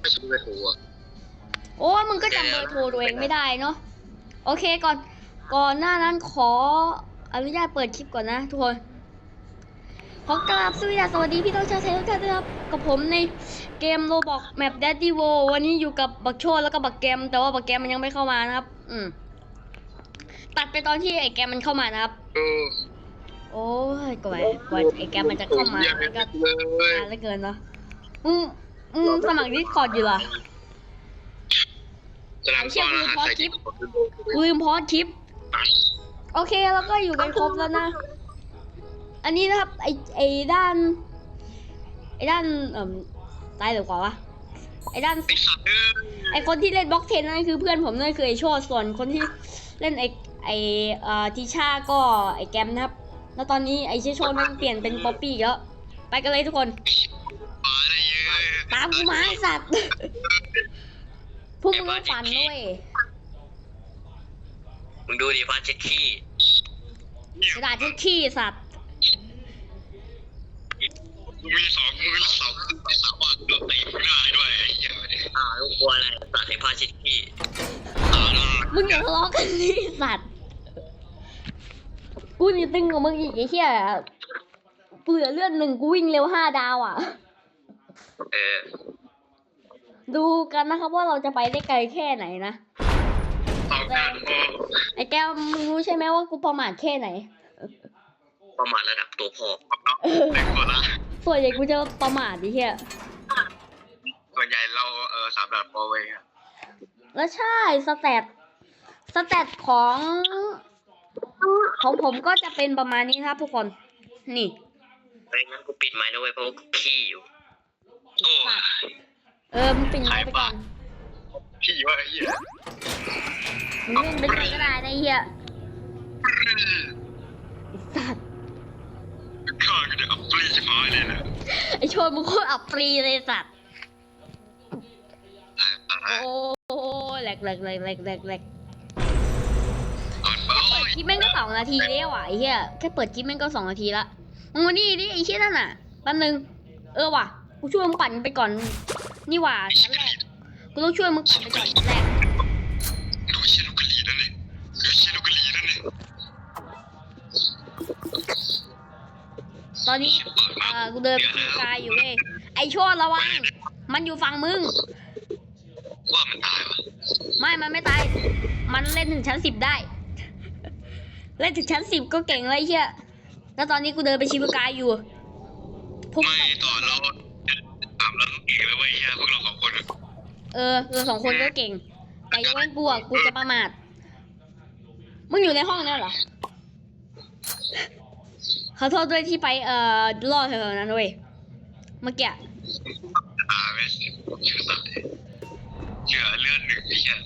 ไม่ซื้อไปถูอะโอ้ยมึงก็จำเบอร์โทรตัวเองไม่ได้เนาะโอเคก่อน ก่อนหน้านั้นขออนุญาตเปิดคลิปก่อนนะทุกคน ขอกราบสวัสดีพี่น้องชาวไทยทุกท่านด้วยครับ กับผมในเกมโรบอกแมป Daddy w o วันนี้อยู่กับบักโชดแล้วก็บักแกม แต่ว่าบักแกมมันยังไม่เข้ามานะครับ อืม ตัดไปตอนที่ไอ้แกมมันเข้ามานะครับ เออโอ้ยกว่ากว่าไอ้แกมมันจะเข้ามาอย่ามันก็เลยนานเหลือเกินเนาะมึ งมึงสมัครดิสคอร์ดอยู่เหรอสนามซ้อนอาหารใส่กิ๊บกูลืมโพอดคลิป โอเคแล้วก็อยู่กันครบแล้วนะ อันนี้นะครับ ไอไอด้าน ไอด้านเอ่มซ้ายหรือขวาวะ ไอด้าน ไอ้สัตว์เออไอคนที่เล่นบล็อกเทนนั่นคือเพื่อนผมนั่นคือไอโชดส่วนคนที่เล่นไอไอเอ่อทิชาก็ไอแกมนะครับ แล้วตอนนี้ไอเชโชดมันเปลี่ยนเป็นป๊อปปี้แล้ว ไปกันเลยทุกคนมาอะไรเยอะ ตามกูมาไอสัตว์ พวกมึงต้องฝันด้วยมึงดูดิฟ้าเช็ดขี้กระดาษที่ขี้สัตว์กูมีสองมือสองขึ้นไปสามารถโดนตีมึงได้ด้วยไอ้เหี้ยอ้าวแล้วกลัวอะไรตัดให้ผ้าเช็ดขี้อ่าล่ะมึงอย่าทะเลาะกันดิสัตว์ กูนี่ตึงกว่ามึงอีกไอ้เหี้ยกูเหลือเลือดหนึ่งกูวิ่งเร็วห้าดาวอะ เออ ดูกันนะครับว่าเราจะไปได้ไกลแค่ไหนนะสองการพอไอ้แก้วมึงรู้ใช่ไหมว่ากูประมาทแค่ไหน ประมาณระดับตัวพอครับเนาะเด็กกว่าละส่วนใหญ่กูจะประมาทดิเหี้ยส่วนใหญ่เราเออสามแบบพอเว้ยแล้วใช่สแตทสแตทของของผมก็จะเป็นประมาณนี้ครับทุกคน นี่ไม่งั้นกูปิดไม้นะเว้ยเพราะว่ากูขี้อยู่ โอ้เออมึงปิดไว้ไปก่อนขี้ว่าไอ้เหี้ยมึงเล่นไปเลยก็ได้นะไอ้เหี้ยไอ้สัตว์ข้าก็จะอัปรีชิบหายเลยนะไอโชนมึงโคตรอับปรีเลยสัตว์โอ้โหแหลกแหลกแหลกแหลกแหลกแหลกอ่อนไปโอ้ยคลิปแม่งก็สองนาทีแล้วอะไอ้เหี้ยแค่เปิดคลิปแม่งก็สองนาทีละมึงมานี่ดิไอ้เชี่ยนั่นน่ะแป๊บนึงเออว่ะ กูช่วยมึงปั่นไปก่อน นี่หว่าชั้นแรก กูต้องช่วยมึงปั่นไปก่อนชั้นแรกดูเชยลูกกะลีนั่นเลยดูเชยลูกกะลีนั่นเลยตอนนี้เอ่อกูเดินไปที่กายอยู่เว้ย ไอโชนระวัง มันอยู่ฝั่งมึง ว่ามันตายวะไม่ มันไม่ตาย มันเล่นถึงชั้นสิบได้ เล่นถึงชั้นสิบก็เก่งเลยไอ้เฮียแล้วตอนนี้กูเดินไปชิบุกายอยู่พวกไม่ตอนเรา ถามเราต้องเก่งเลยเว้ยเฮียพวกเราสองคนเออเราสองคนก็เก่ง แต่ยกเว้นกูอะกูจะประมาทมึงอยู่ในห้องนั่นเหรอขอโทษด้วยที่ไปเอ่อล่อเธอนั้นเว้ยเมื่อกี้อะตาไม่สิเชื่อตายเชื่อเลือดหนึ่งไอ้เหี้ย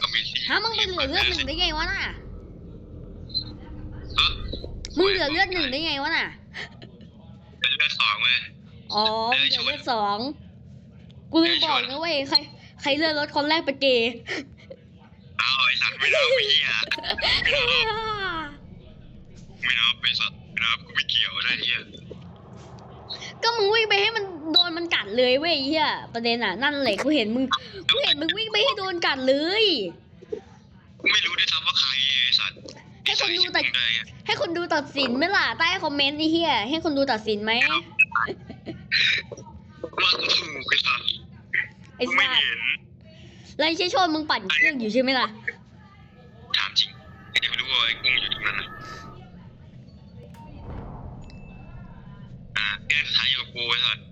ก็มีสี่ฮะมึงไปเหลือเลือดหนึ่งได้ไงวะน่ะเออมึงเหลือเลือดหนึ่งได้ไงวะน่ะเป็นเลือดสองเว้ย อ๋อมึงเหลือเลือดสองกูลืมบอกนะเว้ยใครใครเลือดรถคนแรกเป็นเกย์เอาไอ้สัตว์ไม่นับไอ้เหี้ยไม่นับไอ้สัตว์ไม่นับกูไม่เกี่ยวอะไรเหี้ยก็มึงวิ่งไปให้มันโดนมันกัดเลยเว้ยไอ้เฮียประเด็นอะนั่นแหละกูเห็นมึงกูเห็นมึงวิ่งไปให้โดนกัดเลยกูไม่รู้ด้วยซ้ำว่าใครไอ้สัตว์ให้คนดูแต่ใส่ชุดมึงเลยอะให้คนดูตัดสินไหมล่ะใต้คอมเมนต์ไอ้เฮียให้คนดูตัดสินไหม ว่ากูถูกไอ้สัตว์ไอ้กูไม่สัตว์เห็นแล้วไอ้เชยโชนมึงปั่นเครื่องอยู่ใช่ไหมล่ะ ถามจริงไอ้เดี๋ยวรู้ว่าไอ้กุ้งอยู่ตรงนั้นนะอะแกสุดท้ายอยู่กับกูไอ้สัตว์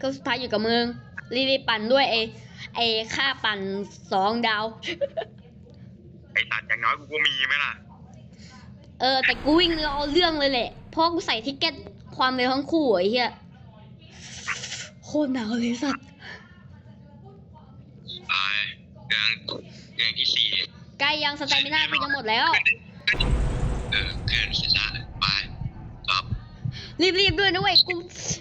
ก็สุดท้ายอยู่กับมึงรีบๆปั่นด้วยไอ้ไอ้ค่าปั่นสองดาว ไอ้สัตว์อย่างน้อยกูก็มีไหมล่ะเออแต่กูวิ่งเอาเรื่องเลยแหละเพราะกูใส่ทิกเก็ตความเร็วทั้งคู่ไอ้เหี้ยโคตรหนาวเลยสัตว์ตายอย่างอย่างที่สี่ใกล้ยังสแตมิน่ากูจะหมดแล้ว เออเกินศีรษะไปครับรีบๆด้วยนะเว้ยกู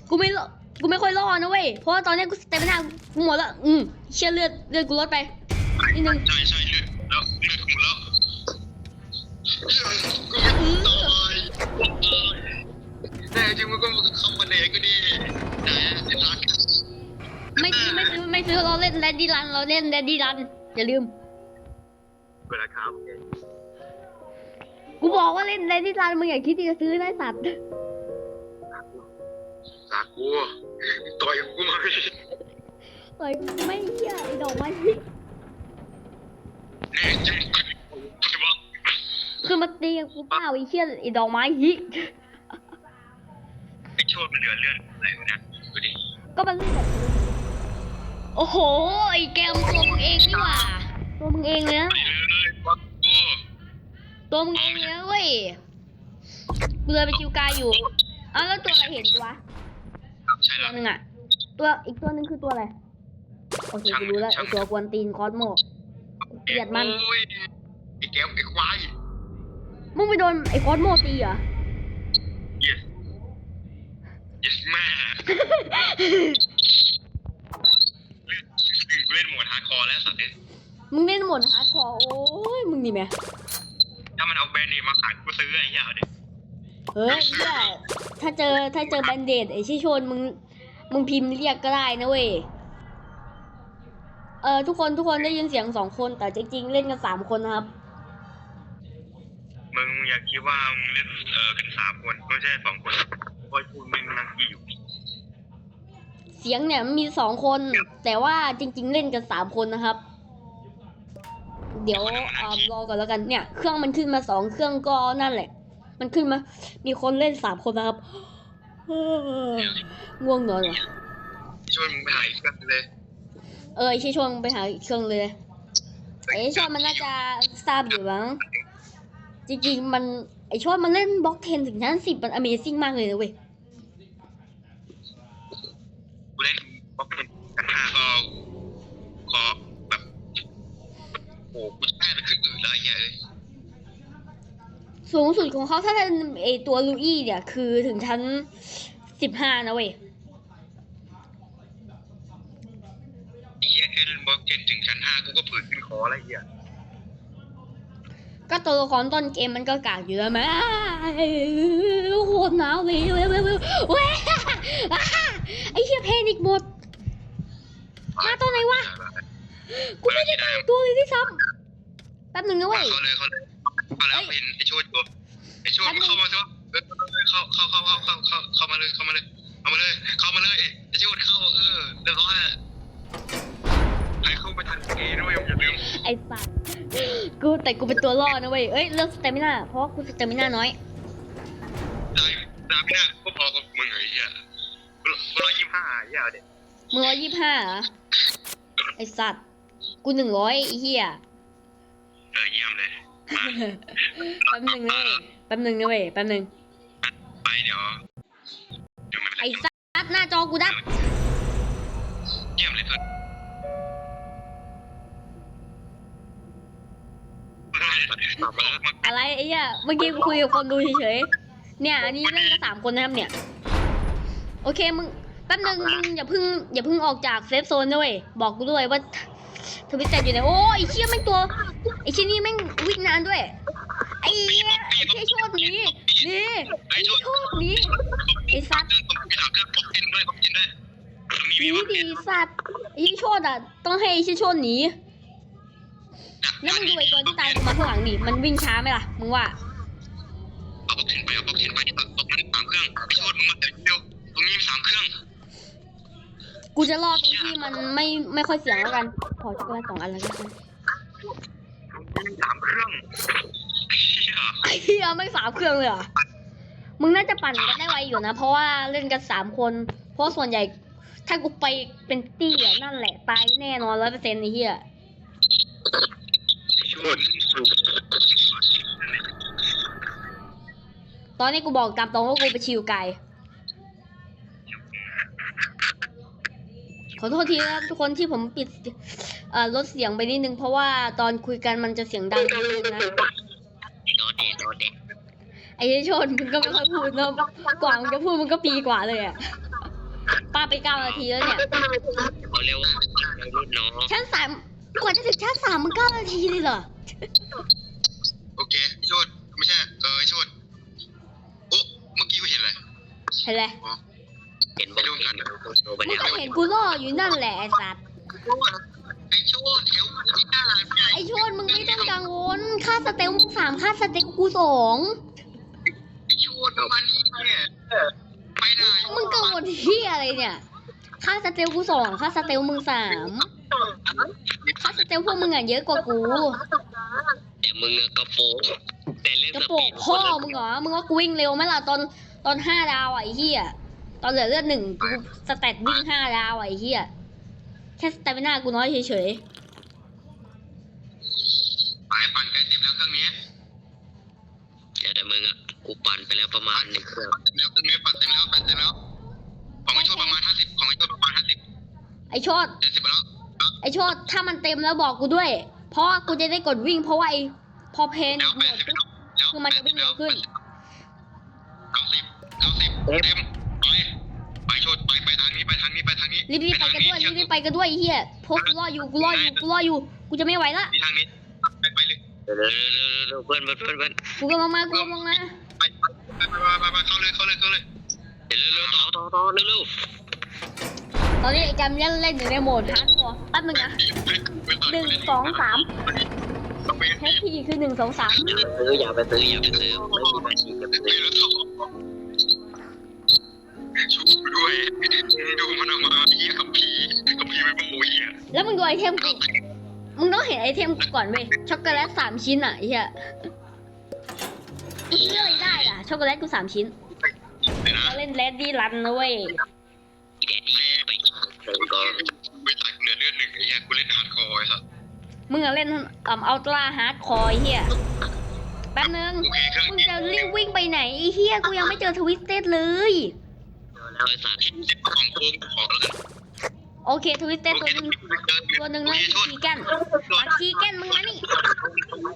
กูไม่รอกูไม่ค่อยรอนะเว้ยเพราะว่าตอนนี้กูสเตมินากูหมดแล้วอืมเชื่อเลือดเลือดกูลดไปนิดนึงใช่ใช่เลือดแล้วเลือดกูแล้วอือตายแน่จริงมันก็เข้ามาเนกูดิไหนไอ้สัตว์ ไม่ซื้อไม่ซื้อไม่ซื้อเราเล่นแดดดี้รันเราเล่นแดดดี้รันอย่าลืม เวลาครับกูบอกว่าเล่นแดดดี้รันมึงอย่าคิดที่จะซื้อได้สัตว์สากูต่อยกูมาเอ้ยไม่เหี้ยไอ้ดอกไม้ฮิเนี่ยจริงกูบอกคือมาตีกับกูเปล่าไอ้เหี้ยไอ้ดอกไม้ฮิไอ้โชดมันเหลือเลือดอะไรวะเนี่ยดูดิก็มันเล่นแบบนี้ โอ้โห ไอ้แกมตัวมึงเองนี่หว่า ตัวมึงเองเลยนะไปเลยบอกกูตัวมึงเองเลยนะเว้ยกูเลยไปชิวกายอยู่ อ้าวแล้วตัวอะไรเห็นกูวะ ใช่ตัแล้ววหนึ่งอะตัวอีกตัวหนึ่งคือตัวอะไร โอเคกูรู้แล้วไอ้ตัวกวนตีนคอสโมกูเกลียดมัน โอ้ยไอ้แก้วไอ้ควายมึงไปโดนไอ้คอสโมตีเหรอ yes yes แม่เล่นโหมดฮาร์ด คอร์แล้วสัตว์เนี่ยมึงเล่นหมดฮาร์ดคอร์โอ้ยมึงนี่แม่ถ้ามันเอาแบรนด์เนมมาขายกูซื้อไอ้เหี้ยเอาดิเฮ้ยเหี้ยถ้าเจอถ้าเจอแบนเดดไอ้ชิโชนมึงมึงพิมพ์เรียกก็ได้นะเว้ยเออทุกคนทุกคนได้ยินเสียงสองคนแต่จริงๆเล่นกันสามคนนะครับ มึงอย่าคิดว่ามึงเล่นเออกันสามคนไม่ใช่สองคนเพราะพูดมึงนั่งกี่อยู่ เสียงเนี่ยมันมีสองคน แต่ว่าจริง ๆ เล่นกันสามคนนะครับ เดี๋ยวเออรอก่อนแล้วกันเนี่ย เครื่องมันขึ้นมาสองเครื่องก็นั่นแหละ มันขึ้นมา มีคนเล่นสามคนนะครับเฮ้อง่วงนอนเหรอช่วยมึงไปหาอีกเครื่องเลย เออไอ้ชิโชนมึงไปหาอีกเครื่องเลยไอ้ชอนมันน่าจะทราบอยู่มั้งจริงๆมันไอ้ชอนมันเล่นบล็อกเทนถึงชั้นสิบมัน Amazing มากเลยนะเว้ย กูเล่นบล็อกเป็นกันห้าก็ ขอแบบโอ้กูจะแพ้ไปขึ้นอื่นเลยไอ้เหี้ยเอ้ยสูงสุดของเขาถ้าเป็นไอตัวลูอี้เนี่ย คือถึงชั้นสิบห้านะเว้ยไอ้เหี้ยแค่เล่นบล็อกเกนถึงชั้นห้ากูก็ผืนขึ้นคอแล้วไอ้เหี้ยก็ตัวละครต้นเกมมันก็กากอยู่แล้วไหมโคตรหนาวเลยเว้ยเว้ยเว้ยเว้ยไอ้เหี้ยเพนิกหมดมาตอนไหนวะ กูไม่ได้ตั้งตัวเลยที่ซ้ำแป๊บหนึ่งนะเว้ยเขาเลยเขาเลยเขาแล้วเห็นไอ้โชดอยู่ไอ้โชดมึงเข้ามาสิวะเออเข้าเข้าเข้าเข้าเข้าเข้าเข้ามาเลยเข้ามาเลยเข้ามาเลยเข้ามาเลยไอ้โชดเข้าเออเรียบร้อยอะใครเข้าไปทันเอด้วยอย่าลืมไอ้สัตว์กูแต่กูเป็นตัวล่อนะเว้ยเอ้ยเลือกสเตมิน่าเพราะว่ากูสเตมิน่าน้อยได้ดาบเนี่ยก็พอกับมึงไอ้เหี้ยร้อยยี่สิบห้าไอ้เหี้ยเด็กมึงร้อยยี่ห้าเหรอไอ้สัตว์ กูหนึ่งร้อยไอ้เหี้ยเออเยี่ยมเลย แป๊บหนึ่งนะเว้ยแป๊บหนึ่งนะเว้ยแป๊บหนึ่งไปเดี๋ยวเดี๋ยวมันไอ้สัตว์หน้าจอกูดับเยี่ยมเลยเถอะตอบมาแล้วอะไรไอ้เหี้ยเมื่อกี้กูคุยกับคนดูเฉยๆเนี่ย อันนี้เล่นกันสามคนนะครับเนี่ย โอเคมึงแป๊บหนึงมึงอย่าเพึ่งอย่าเพึ่งออกจากเซฟโซนนะเว้ยบอกกูด้วยว่า ทวิตเตอร์อยู่ไหนโอ้ยไอ้เชี่ยแม่งตัวไอ้เชี่ยนี่แม่งวิ่งนานด้วยไอ้เหี้ยไอ้เชี่ยโชดนี้นี่ไอ้โชดนี้ไอ้สัตว์เครื่องเครื่องผมกินด้วยผมกินด้วยมีหนีมีดีสัตว์ไอ้เชี่ยโชดอะต้องให้ไอ้เชี่ยโชดหนีแล้วมึงดูไอ้ตัวที่ตายกูมาข้างหลังดิมันวิ่งช้าไหมล่ะมึงว่าเอาบล็อกเทนไปเอาบล็อกเทนไปตรงนั้นสามเครื่องไปโทษมึงมาเร็วตรงนี้มีสามเครื่อง กูจะรอตรงที่มันไม่ไม่ค่อยเสียงแล้วกัน ขอช็อกโกแลตสองอันแล้วกันสามเครื่องเฮียไอ้เหี้ยไม่สามเครื่องเลยเหรอมึงน่าจะปั่นกันได้ไวอยู่นะ เพราะว่าเล่นกันสามคน เพราะส่วนใหญ่ถ้ากูไปเป็นตี้อะนั่นแหละตายแน่นอนร้อยเปอร์เซ็นต์ไอ้เหี้ยชนสูตอนนี้กูบอกตามตรงว่ากูไปชิวไกล ขอโทษทีนะครับทุกคนที่ผมปิดเอ่อลดเสียงไปนิดนึงเพราะว่าตอนคุยกันมันจะเสียงดังนิดนึงนะโดนเดโดนเดไอ้ชนมึงก็ไม่ค่อยพูดเนอะกว่ามึงจะพูดมึงก็ปีกว่าเลยอะป้าไปเก้านาทีแล้วเนี่ยเขาเรียกว่ารุ่นน้องชั้นสามกว่าจะถึงชั้นสามมึงเก้านาทีเลยเหรอโอเคโชดไม่ใช่เออโชดโอ้เมื่อกี้กูเห็นอะไรเห็นไร เห็นบอกเห็นอยู่โชว์ปัญมึงญาก็อ่อนเห็นกูล่ออยู่นั่นแหละไอ้สัตว์ไอ้โชดเอวที่หน้าเนี่ยไอ้โชนมึงไม่ต้องกังวลค่าสเตลมึงสามค่าสเตลกูสองไอ้โชดประมาณนี้เนี่ยไปได้มึงกังวลเฮียอะไรเนี่ยค่าสเตลกูสองค่าสเตลมึงสามค่าสเตลพวกมึงอะเยอะกว่ากูแต่มึงอะกระโปงแต่เล่นกระสโปปีงดพ่อมึงเหรอมึงว่ากูวิ่งเร็วไหมล่ะตอนตอนห้าดาวอะไอ้เหี้ย ตอนเหลือเลือดหนึ่งกูสแตทวิ่งห้าดาวอะไอ้เหี้ยแค่สเตมิน่ากูน้อยเฉยไปปั่นใกล้เต็มแล้วเครื่องนี้เดี๋ยวแต่มึงอะกูปั่นไปแล้วประมาณหนึ่งเครื่องเต็มแล้วเครื่องนี้ปั่นเต็มแล้วปั่นเต็มแล้วของไอ้โชดประมาณห้าสิบของไอ้โชดประมาณห้าสิบๆไอโชดเจ็ดสิบแล้วไอโชดถ้ามันเต็มแล้วบอกกูด้วย เพราะว่ากูจะได้กดวิ่งเพราะว่าไอพอเพนแล้วหมแปดดสิบปุ๊บ แล้วคือมันจะวิ่งเร็วขึ้น เก้าสิบเก้าสิบเต็มไปไปโชดไปไปทางนี้ไปทางนี้ไปทางนี้รีบๆไปกันด้วยรีบๆไปกันด้วยไอ้เหี้ยเพราะกูรออยู่กูรออยู่กูรออยู่กูจะไม่ไหวละมีทางนี้ไปไปเลยเร็วเร็วเร็วเร็วเพื่อนเพื่อนเพื่อนเพื่อนกูกำลังมากูกำลังมาไปไปไปไปไปเข้าเลยเข้าเลยเข้าเลยเร็วเร็วต่อต่อต่อเร็วเร็วตอนนี้ไอ้แกมเล่นเล่นอยู่ในโหมดฮาร์ดคอร์แป๊บนึงนะหนึ่งสองสามเทปพีคือหนึ่งสองสามอย่าไปซื้ออย่าไปซื้ออย่าไปซื้อไม่มีอาชีพอย่าไปซื้อ ช่วยด้วยดูมันออกมาเฮียกับพีกับพีไม่โมยเฮียแล้วมึงดูไอเทมกูมึงต้องเห็นไอเทมกูก่อนเว้ยช็อกโกแลตสามชิ้นอะไอ้เหี้ยเลือกได้อะช็อกโกแลตกูสามชิ้นเดี๋ยวนะเราเล่นแรดดี้รันนะเว้ยแดดดี้ไปเติมก่อนไปตายเหลือเลือดหนึ่งไอ้เฮียกูเล่นฮาร์ดคอร์ไอ้สัสมึงอะเล่นอ่าอัลตร้าฮาร์ดคอร์ไอ้เหี้ยแป๊บนึงโอเคเครื่องมึงนี้จะรีบวิ่งไปไหนไอ้เหี้ยกูยังไม่เจอทวิสเต็ดเลย แล้วไอ้สัตว์เจ็บของโค้งขอกันเลยโอเคทวิสเต็ดตัวหนึงตัวหนึ่งนั่นคือคีแกนปาคีแกนมึงมานี่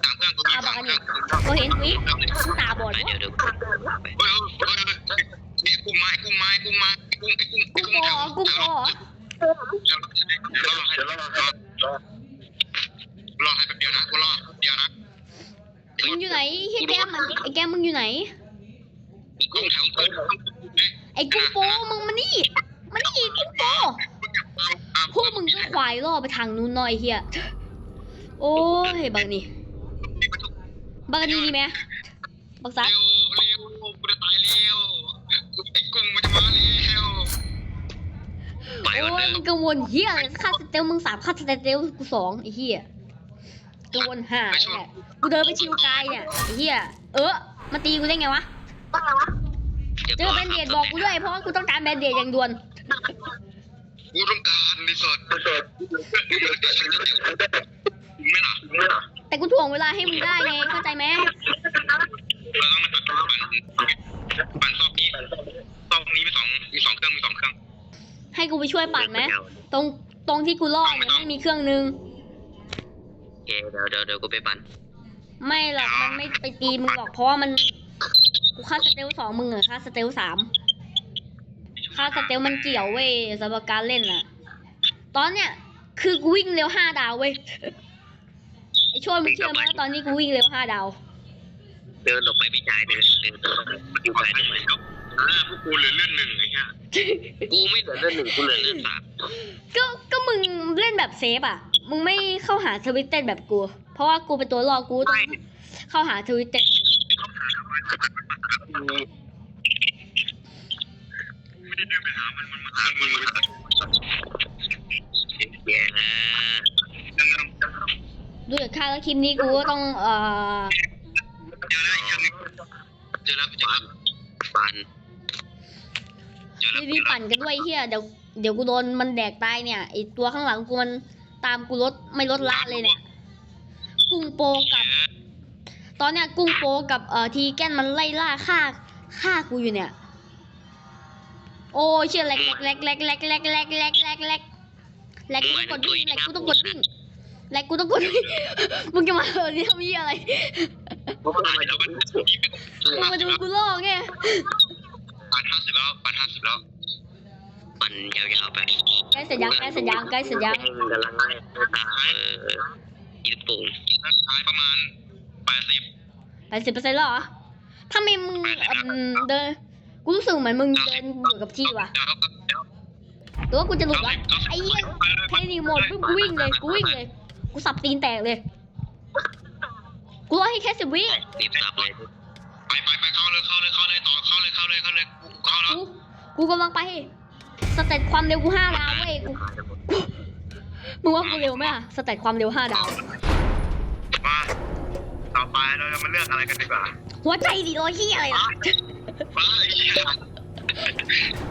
สามเครื่องตัวนี้สามเครื่องกูเห็นทวิสมึงตาบอดไปวะเดี๋ยวเดี๋ยวเฮ้ยเฮ้ยเฮ้ยไอ้กุ้งไม้กุ้งไม้กุ้งไม้กุ้งไอ้กุ้งกูไอ้กุ้งปอแถวกูปอเดี๋ยวรอให้เดี๋ยวรอให้รอให้แป๊บเดียวนะกูรอเดียวนะมึงอยู่ไหนไอ้แก้มมันไอ้แก้มมึงอยู่ไหนกุ้งแถวเปิด ไอ้กุ้งโปมึงมานี่มานี่กุ้งโปพวกมึงก็ควายล่อไปทางนู้นหน่อยเฮียโอ้ยบางนี่บางนี่นี่ไหมบักซัดเร็วเร็วกูจะตายเร็วไอ้กุ้งมันจะมาเร็วไปก่อนโอ้เด้ยอมึงกังวลเฮียอะไรค่าสเตลมึงสามค่าสเตลกูสองไอ้เฮียกังวลห่าเนี่ยกูเดินไปชิวกายเนี่ยไอ้เฮียเออมาตีกูได้ไงวะ เจอแบนเดดบอกกูด้วยเพราะว่ากูต้องการแบนเดดอย่างด่วนกูต้องการรีสอร์ทไม่หรอไม่หรอแต่กูถ่วงเวลาให้มึงได้ไงเข้าใจไหมเราต้องนะครับปั่นปั่นซอกนี้ซอกนี้มีสองมีสองเครื่องมีสองเครื่อง ให้กูไปช่วยปั่นไหมตรงตรงที่กูล่อเนี่ยไม่มีเครื่องนึงโอเคเดี๋ยวเดี๋ยวเดี๋ยวกูไปปั่นไม่หรอกมันไม่ไปตีมึงหรอกเพราะว่ามัน กูค่าสเตลสองมึงอะค่าสเตลสามค่าสเตลมันเกี่ยวเว้ยสำหรับการเล่นอะตอนเนี้ยคือกูวิ่งเร็วห้าดาวเว้ยไอโชนมึงเชื่อไหมว่าตอนนี้กูวิ่งเร็วห้าดาว เดินออกไปพี่ชายเดินเดินออกไปพี่ชายเดินไปอ่าพวกกูเหลือเลือดหนึ่งไอ้เหี้ยกูไม่เหลือเลือดหนึ่งกูเหลือเลือดสามก็ก็มึงเล่นแบบเซฟอะมึงไม่เข้าหาทวิตเต็ดแบบกู เพราะว่ากูเป็นตัวรอกูต้องเข้าหาทวิตเต็ดไม่ไดูจากค่าแล้วคลิปนี้กูก็ต้องเอ่อเจอแล้วเครื่องนึงเจอแล้วเจอแล้วปั่นเจอแล้วรีบปั่นกันด้วยเฮียเดี๋ยวเดี๋ยวกูโดนมันแดกตายเนี่ยไอตัวข้างหลังกูมันตามกูลดไม่ลดละเลยเนี่ย กุ้งโปกับ ตอนเนี้ยกุ้งโปกับเอ่อทีแกนมันไล่ล่าฆ่าฆ่ากูอยู่เนี่ย โอ้ยเชี่ยแลกแลกแลกแลกแลกแลกแลกแลกแลกแลกกูต้องกดวิ่งแลกกูต้องกดวิ่งแลกกูต้องกดวิ่งมึงจะมาเออเนี่ยมีอะไรกูปั่นแล้แล้ววมัมันนมึงมาดูกูล่อไงปั่นห้าสิบแล้วปั่นห้าสิบแล้วปั่นยาวๆไปใกล้เสร็จยังใกล้เสร็จยังใกล้เสร็จยังกำลังไล่ตามเอออีลูกโป่งท้ายประมาณ แปดสิบแปดสิบเปอร์เซ็นต์แล้วเหรอทำไมมึงเอิ่มเดินกูรู้สึกเหมือนมึงเดินอยู่กับที่ว่ะเดี๋ยวหรือว่ากูจะหลุดวะไอ้เหี้ยแค่รีโมทปุ๊บกูวิ่งเลยกูวิ่งเลยกูสับตีนแตกเลยกูรอให้แค่สิบวิรีบสับเลยไปไปไปเข้าเลยเข้าเลยเข้าเลยต่อเข้าเลยเข้าเลยเข้าเลยกูเข้าแล้วกูกูกำลังไปสเตตความเร็วกูห้าดาวเว้ยกูมึงว่ากูเร็วไหมอะสเตตความเร็วห้าดาวมาต่อ ไปเราจะมาเลือกอะไรกันดีกว่าหัวใจดีโรยเหียอะไรล่ะมาไอ้เหี้ย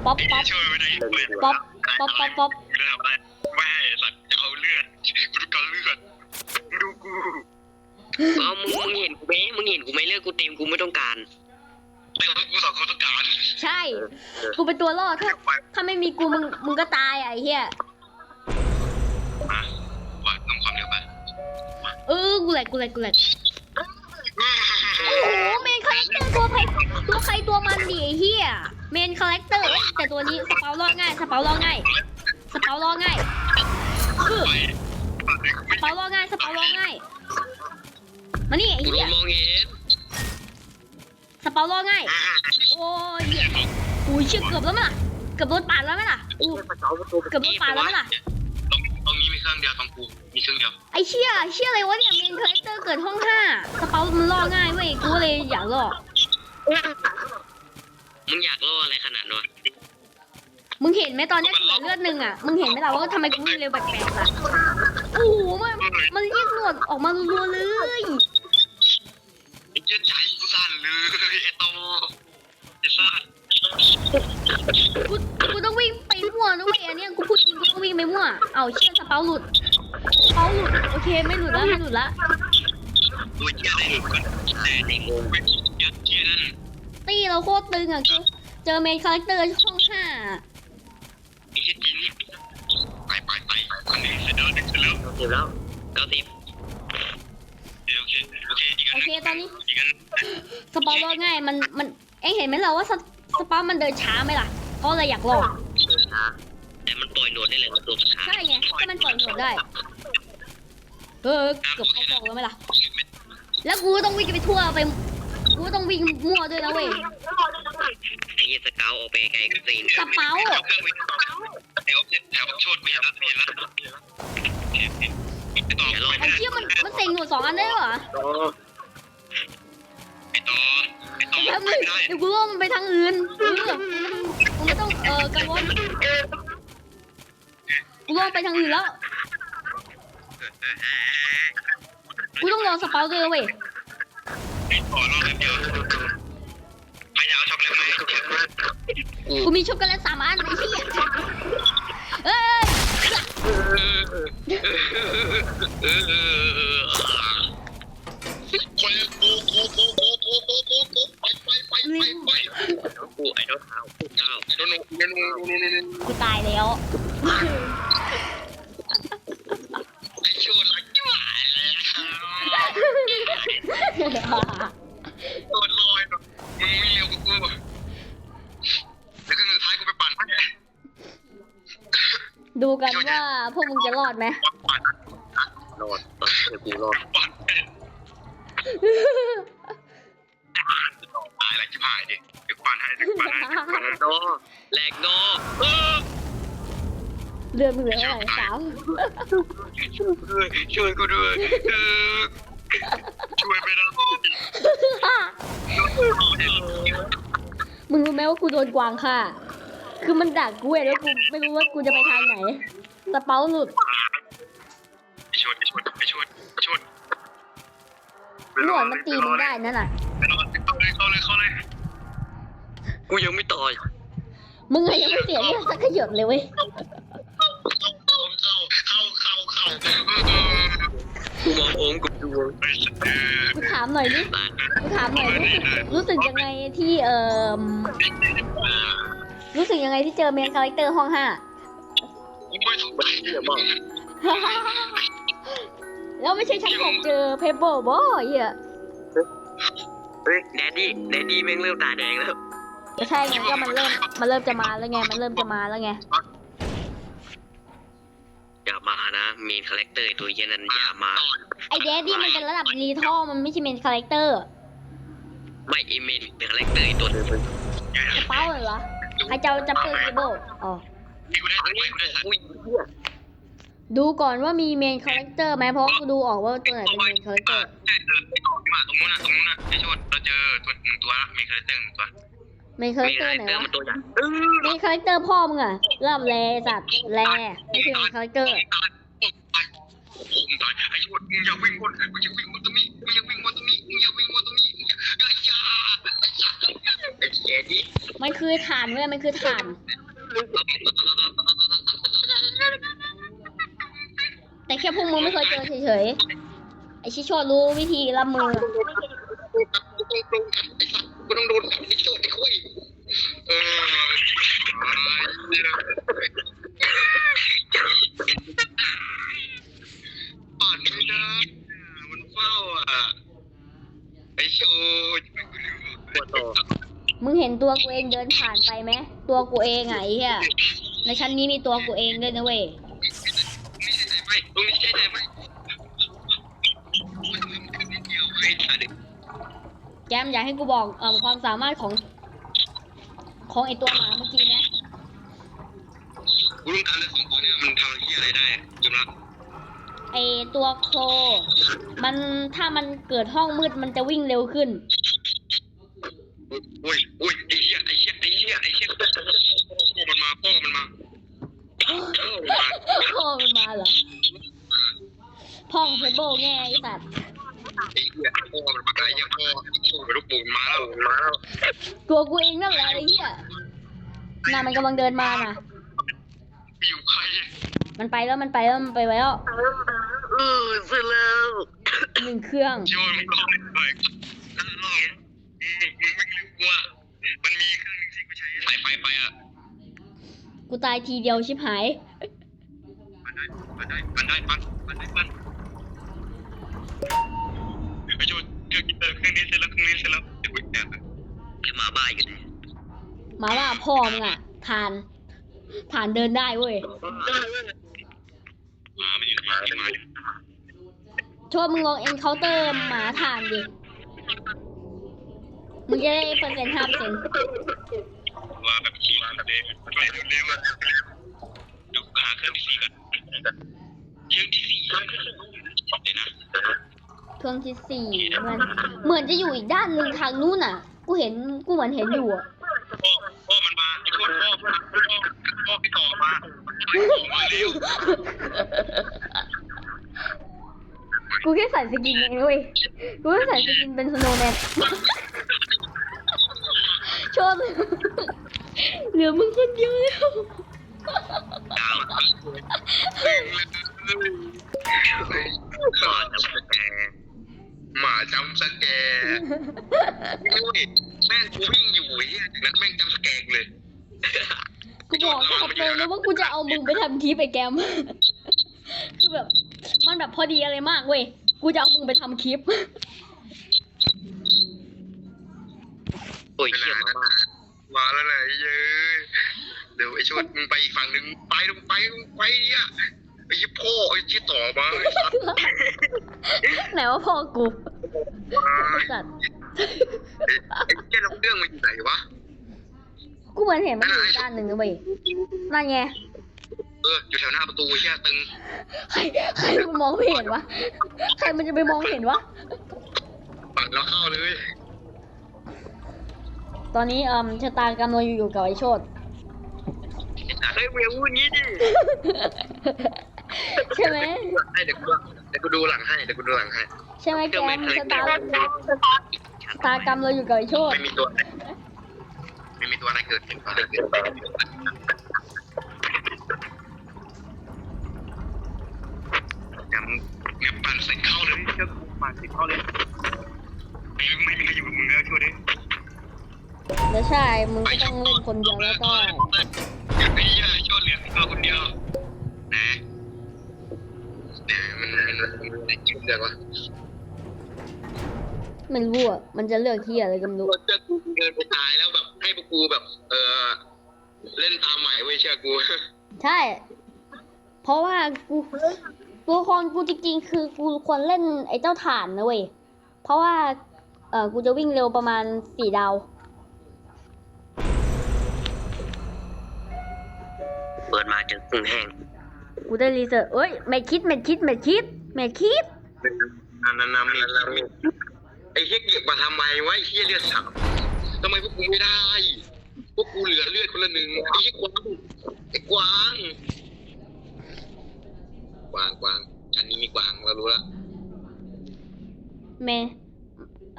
ป๊อปป๊อปช่วยไม่ได้ป๊อปป๊อปป๊อปป๊อปกูจะทำอะไรไม่ให้สัตว์จะเอาเลือดกูต้องการเลือดดูกูเอามึงมึงเห็นกูไหมมึงเห็นกูไหมเลือกกูเต็มกูไม่ต้องการแต่ว่ากูสองคนต้องการใช่ กูเป็นตัวรอดถ้าไปถ้าไม่มีกูมึงมึงก็ตายอะไอ้เหี้ยมาว่าต้องความเร็วไปเออกูแหลกกูแหลกกูแหลก โอ้โหเมนคาแรคเตอร์ตัวใครตัวใครตัวมันดิไอ้เหี้ยเมนคาแรคเตอร์แต่ตัวนี้สเปารอดง่ายสเปารอดง่ายสเปารอดง่ายคือไปสเปารอดง่ายสเปารอดง่ายมานี่ไอ้กูโดเหี้ยนมองเห็นสเปารอดง่ายโอ้ยเหี้ยอุ้ยเชื่อเกือบแล้วมั้ยล่ะเกือบโดนปาดแล้วมั้ยล่ะอู้เกือบโดนปาดแล้วมั้ยล่ะ ตรงตรงนี้มีเครื่องเดียวตรงกูมีเครื่องเดียวไอเชี่ยเชี่ยอะไรวะเนี่ยเมนคาแรคเตอร์เกิดห้องห้าสเปามันล่อง่ายเว้ยกูเลยอยากล่อมึงอยากล่ออะไรขนาดนั้นวะมึงเห็นไหมตอนเนี้ยเหลือเลือดหนึ่งอะมึงเห็นไหมล่ะว่าทำไมกูวิ่งเร็วแปลกๆล่ะโอ้โหมันมันเรียกหนวดออกมารัวๆเลยไอ้เหี้ยใจกูสั่นเลยไอ้โตไอ้สัสกูกูต้องวิ่งไป มั่วนะเว้ยอันเนี้ยกูพูดจริงกูต้องวิ่งไปมั่ว เอาเชี่ยสเปาหลุดสเปาหลุด โอเคไม่หลุดแล้วไม่หลุดละตัวเหี้ยอะไรกันแต่ในงงไปเหี้ยเหี้ยนั่นตีเราโคตรตึงอะคือเจอเมนคาแรคเตอร์ห้องห้าไอ้เหี้ยจีนี่ไปไปไปคนนี้เสร็จแล้วเสร็จแล้วเก็บแล้วเก้าสิบโอเคโอเคอีกอันโอเคตอนนี้อีกอันสเปาล่อง่ายมันมันเอ็งเห็นไหมล่ะว่าสเปามันเดินช้าไหมล่ะเขาเลยอยากล่อ ช้าแต่มันปล่อยหนวดได้เลยกับตัวช้าใช่ไงก็มันปล่อยหนวดได้ เออเกือบเข้ากล่องแล้วไหมล่ะ แล้วกูต้องวิ่งไปทั่วไป กูต้องวิ่งมั่วด้วยนะเว้ย ไอ้เหี้ยสเกลออกไปไกลกูตีนกระเป๋าแถวเครื่องวิ่งแถวแถวโชดเวียนแล้วเวียนแล้วไอ้ต่ออย่าล่อไอ้เชี่ยมันมันเซ็งหนวดสองอันได้เหรอไอ้ต่อไอ้ต่อ แล้วมึไม่งได้เดี๋ยวกูล่อมันไปทางอื่นเออมึงไม่ต้องเออกังวลกูล่อไปทางอื่นแล้ว กูต้องรอสเปาด้วยนะเว้ยไอ้ต่อรอแป๊บเดียวใครจะเอาช็อกโกแลตไหมกูมีช็อกโกแลตสามอันไอ้เชี่ยเอ้ยคน อดไหมปั่นรอดตอนเดี๋ยวกูรอดปั่นตายอะไรชิบหายดิเดี๋ยวปั่นให้เดี๋ยวปั่นให้แหลกโนแหลกโนเออเรือมึงเหลือเท่าไหร่สามช่วยกูด้วยช่วยกูด้วยเออช่วยไม่ได้มึงรู้ไหมว่ากูโดนกวางฆ่าคือมันดักกูเว้ยแล้วกูไม่รู้ว่ากูจะไปทางไหนสเปาหลุดไป ชนไปชนไปชนไปชนหนวดมันตีมึงได้นั่นน่ะเข้าเลยเข้าเลยเข้าเลยกูยังไม่ต่อยมึงอะยังไม่เสียเลือดสักขยดเลยเว้ย เข้าเข้าเข้าเข้ากูมองโอมกับดวงไปสัตว์กูถามหน่อยดิ ตายกูถามหน่อยรู้สึกรู้สึกยังไงที่เอ่อรู้สึกยังไงที่เจอเมนคาแรคเตอร์ห้องห้าไม่สนใจเหี้ยมาก แล้วไม่ใช่ชั้นหกเจอเพเปอร์บอยอะเฮ้ยแดดดี้แดดดี้แม่งเริ่มตาแดงแล้วก็ใช่ไงก็มันเริ่มมันเริ่มจะมาแล้วไงมันเริ่มจะมาแล้วไงอย่ามานะเมนคาแรคเตอร์ตัวเหี้ยนั้นอย่ามา ไอเดดดี้มันเป็นระดับรีทอลมันไม่ใช่เมนคาแรคเตอร์ไม่ไอเมนคาแรคเตอร์ตัวเดิมมันเป้าเหรอใครจะเอาจับเปิดเบิลอ๋อพี่กูได้สัตว์ไว้กูได้สัตว์อุ้ย ดูก่อนว่ามีเมนคาแรคเตอร์ไหมเพราะว่ากูดูออกว่าตัวไหนเป็นเมนคาแรคเตอร์ใช่เออไอ้ต่อที่มาตรงนู้นน่ะตรงนู้นน่ะไอ้โชดเราเจอตัวหนึ่งตัวละมีคาแรคเตอร์หนึ่งตัวเมนคาแรมีคเตออะไรร์ไหนเติมวะมันตัวใหญ่เมนคาแรคเตอร์พ่อมึงอะรับแลสัตว์แลไม่ใช่เมนคาแรคเตอร์ตายตายผมตายไอ้โชดมึงอย่าวิ่งวนมึงอย่าวิ่งวนตรงนี้มึงอย่าวิ่งวนตรงนี้มึงอย่าวิ่งวนตรงนี้มึงอย่าไอ้ยาไอ้ยาไอ้เหี้ยนี่มันคือฐานเว้ยมันคือฐาน แต่แค่พวกมึงไม่เคยเจอเฉยๆ ไอชิโชรู้วิธีรับมือ กูต้องโดนไอ้โชดไอ้คุยเออปั่นไม่ได้มันเฝ้าอะไอ้โชดตัวมึงเห็นตัวกูเองเดินผ่านไปไหม ตัวกูเองอะไงเหี้ยในชั้นนี้มีตัวกูเองด้วยนะเว้ย มตรงนี้ใช่ไหมมันขึ้นนิดเดียวไอ้สัตว์แจมอยากให้กูบอกเอ่อความสามารถของ ของไอตัวหมาเมื่อกี้นะกูต้องการเรื่องของตัวเนี่ยมันทำที่อะไรได้ยอมรับไอตัวโครมันถ้ามันเกิดห้องมืดมันจะวิ่งเร็วขึ้นอุ้ยอุ้ยไอ้เหี้ยไอ้เหี้ยไอ้เหี้ยไอ้เหี้ยพ่อมันมาพ่อมันมาพ่อมันมาพ่อมันมาเหรอ พ่องเพเบิลไงไอสัตว์ไอ้เหี้ยพ่อมันมาไอ้เหี้ยพ่อสู้กับลูกปูนมาแล้วมาแล้วตัวกูเองนั่นแหละไอ้เหี้ยน่ามันกำลังเดินมาน่ะ มีอยู่ใครมันไปแล้วมันไปแล้วมันไปแล้วเออเสร็จแล้วหนึ่งเครื่อง โยนมันก็ไม่ไปนั่นลองมึงวิ่ร็วกว่ามันมีเครื่องนึงที่กูใช้สายไฟไปอะกูตายทีเดียวชิบหาย มันได้มันได้มันได้ปันมันได้ปัน ไอ้โยนเครื่องนี้เสร็จแล้วเครื่องนี้เสร็จแล้วเครื่องนี้เสร็จแล้วเดี๋ยวกูแอบไอ้หมาบ้าอยู่ไหนหมาว่าพ่อมึงอะทานทานเดินได้เว้ยมามันอยู่ไหนมาอยู่โชว์มึงลองเอ็นเคาน์เตอร์หมาทานดิมึงจะได้เปอร์เซ็นต์ห้าเปอร์เซ็นต์ว่าแบบขี่มาแบบเร็วเร็วเร็วเดี๋ยวหาเครื่องที่สี่ก่อนเครื่องที่สี่ เครื่องที่สี่เหมือนเหมือนจะอยู่อีกด้านหนึ่งทางนู้นอะ กูเห็นกูเหมือนเห็นอยู่อะพ่อพ่อมันมาไอ้โคตรพ่อพ่อพ่อไปต่อมามาเร็วกูแค่ใส่สกินเองเว้ยกูแค่ใส่สกินเป็นสโนว์แมนโชว์เหลือมึงคนเดียวแล้วดาวหมาจำสแกร์ หมาจำสแกร์โอ้ยแม่งกูวิ่งอยู่ไอ้เหี้ยถึงนั้นแม่งจำสแกร์เลยกูบอกขับเลยนะว่ากูจะเอามึงไปทำคลิปไอ้แกมคือแบบ มันแบบพอดีอะไรมากเว้ย กูจะเอามึงไปทำคลิป โอ้ยเชี่ยหมาบ้ามาแล้วไหนะไอ้เย้ยเดี๋ยวไอ้ชดมึงไปอีกฝั่งหนึ่งไปลงไปลงไปเนี่ย ไอ้ยี่พ่อไอ้ที่ต่อมาไอ้สัตว์ไหนว่าพ่อกูไอ้สัตว์ไอ้ไอ้เจ้าเครื่องมันอยู่ไหนวะกูเหมือนเห็นมันอยู่อีกด้านหนึ่งนะเว้ยนั่นไงเอออยู่แถวหน้าประตูเชี่ยตึงใครใครมันมองไม่เห็นวะใครมันจะไปมองเห็นวะปัดแล้วเข้าเลย ตอนนี้เอ่มชะตากรรมเราอยู่กับไอโชดเฮ้ยมึงอย่าพูดงี้ดิ ใช่ไหมให้เดี๋ยวกูเดี๋ยวกูดูหลังให้เดี๋ยวกูดูหลังให้ใช่ไหมแกมชะตาชะตากรรมเราอยู่กับไอโชดไม่มีตัวไหนไม่มีตัวอะไรเกิดขึ้นอะไรเกิดขึ้นงั้นงั้นปั่นใส่เข้าเลยเชื่อกูปั่นใส่เข้าเลยไม่ไม่มีใครอยู่กับมึงแล้วช่วยดิแล้วใช่ มึงก็ต้องเล่นคนเดียวแล้วก็อย่างนี้เลยช่วยเหลือตัวคนเดียวนะเนี่ย มันมันมันได้กินเดือดวะไม่รู้อะมันจะเลือกที่อะไรก็ไม่รู้กูจะเดินไปตายแล้วแบบให้พวกกูแบบ เออเล่นตามใหม่เว้ยเชื่อกูใช่ เพราะว่ากูตัวละครกูจริงๆ คือกูควรเล่นไอ้เจ้าถ่านนะเว้ย เพราะว่า เออกูจะวิ่งเร็วประมาณสี่ดาว เปิดมาเจอกุ้งแห้ง กูได้รีเสิร์ชเอ้ยเมดคิดเมดคิดเมดคิด เมดคิดอันนั้นน้ำมีมีไอ้เฮียเก็บมาทำไมวะไอ้เฮียเลือดสามทำไมพวกกูไม่ได้ พวกกูเหลือเลือดคนละหนึ่งไอ้เฮียกวางไอ้กวางกวางกวางอันนี้มีกวางเรารู้แล้วเม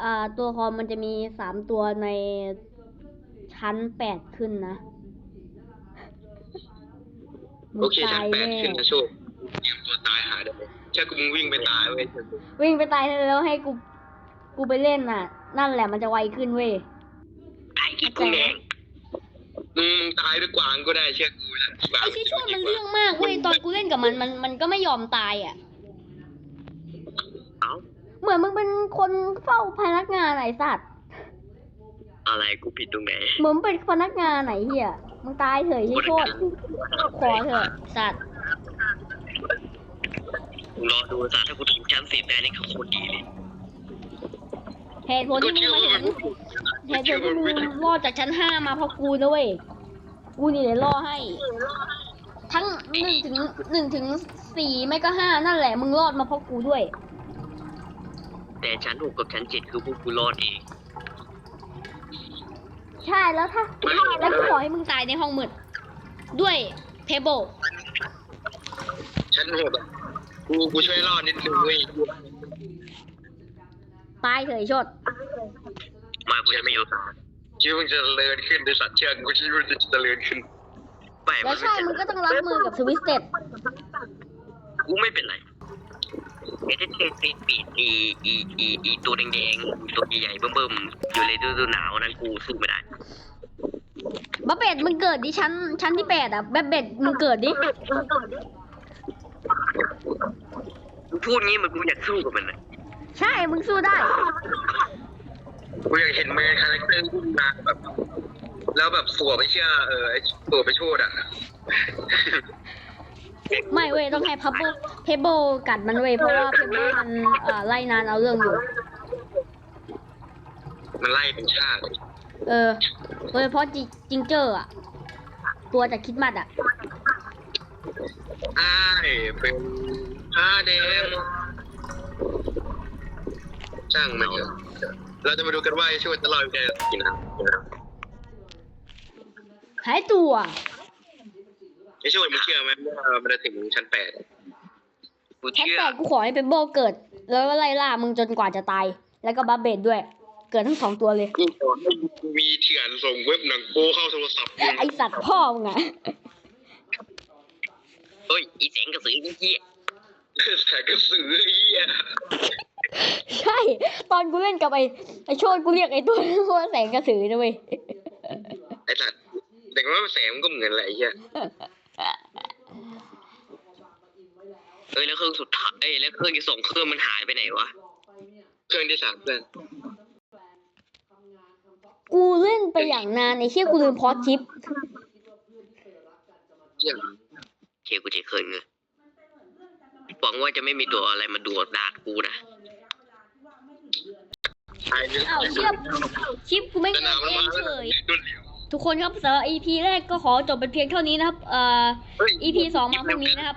อ่า ตัวคอมมันจะมีสามตัวในชั้นแปดขึ้นนะมึโองเคชั้ตานยแปดแน่ขึ้นนะโชคเตรียมตัวตายหาได้เลย แค่กูมึงวิ่งไปตายเว้ยวิ่งไปตายแล้วให้กู กูไปเล่นน่ะ นั่นแหละมันจะไวขึ้นเว้ยไอ้กินกุ้งแห้งมึงตายด้วยกวางก็ได้เชื่อกูนะกวางไอ้ที่ช่วยมันเรื่องมากเว้ยตอนกูเล่นกับมันมันมันก็ไม่ยอมตายอะเอ้าเหมือนมึงเป็นคนเฝ้าพนักงานไหนสัตว์ อะไรกูผิดตรงไหนเหมือนเป็นพนักงานไหนเฮียมึงตายเถอะที่โทษขอเถอะสัตว์กู รอดูซะถ้ากูถึงชั้นสิบได้นี่ก็โคตรดีเลยเหตุผลที่มึงมาถึงเหตุผลที่มึงรอดจากชั้นห้ามาเพราะกูนะเว้ยกูนี่เลยรอให้ ทั้งหนึ่งถึงหนึ่งถึงสี่ไม่ก็ห้านั่นแหละ มึงรอดมาเพราะกูด้วย แต่ชั้นหกกับชั้นเจ็ดคือพวกกูรอดเองใช่แล้วถ้าแล้วกูขอให้มึงตายในห้องมืดด้วยเทเบิลฉันโหดอะ กูกูช่วยรอดนิดนึงเว้ยตายเถอะไอ้ชด มากูจะไม่โอกาสชีวิตมึงจะเจริญขึ้นในสัตว์เชื่อกูชีวิตมึงจะเจริญขึ้นไปแล้วใช่มึงก็ต้องรับมือกับสวิสเต็ดกูไม่เป็นไรไอ้ที่เทปีปีดอีอีอีอีตัวแดงๆตัวใหญ่ๆเบิ่มๆอยู่ในฤดูหนาวนั้นกูสู้ไม่ได้บับเบ็ดมึงเกิดดิชั้นชั้นที่แปดอะบับเบ็ดมึงเกิดดิ กูพูดงี้เหมันกูอยากสู้กับมันนะใช่มึงสู้ได้ กูอยากเห็นเมนคาแรคเตอร์ขึ้นมาแบบแล้วแบบสัวไปเชื่อเออไอ้สัวไปโชดอะ ไม่เว้ยต้องให้พับเบิลเพเบิลกัดมันเว้ยเพราะว่าเพเบิลมันเอ่อไล่นานเอาเรื่องอยู่ มันไล่เป็นชาติเออโดยเฉพาะจิจิงเจอร์อะตัวจากคิดมัดอะ อ้ายเป็นผ้าแดงช่างมันเถอะเราจะมาดูกันว่าไอ้โชดจะลอยไปได้กี่น้ำกี่น้หายตัวำไอ้โชดมึงเชื่อไหมว่ามันจะถึงชั้นแปดกูชั้นเชื่อแปดกูขอให้เพเบิลเกิด แล้วก็ไล่ล่ามึงจนกว่าจะตาย แล้วก็บับเบ็ดด้วย เกิดทั้งสองตัวเลย กูขอให้มีเถื่อนส่งเว็บหนังโป้เข้าโทรศัพท์มึง ไอสัตว์พ่อมึงอะ เฮ้ยอีเสียงกระสือเหี้ยแต่กระสือไอ้เหี้ยใช่ ตอนกูเล่นกับไอไอโชดกูเรียกไอตัวนั้นว่าแสงกระสือนะเว้ยไอ้สัตว์แต่ว่าแสงมันก็เหมือนอะไรไอ้เหี้ยเอ้ยแล้วเครื่องสุดท้ายเอ้ยแล้วเครื่องที่ส่งเครื่องมันหายไปไหนวะเครื่องที่สามเพื่อนกูเล่นไปอย่างนานไอเชี่ยกูลืมพอดชิป เหี้ย เคกูจะเคยเงยหวังว่าจะไม่มีตัวอะไรมาดูดดาดกูนะตายเลยอ้าวเชี่ยชิปกูไม่สเกินามดมันเอมางเฉยโดนเหลวทุกคนครับสำหรับ EP แรกก็ขอจบเป็นเพียงเท่านี้นะครับเอ่อเฮ้ย EP สองมาพรุ่งนี้นะครับ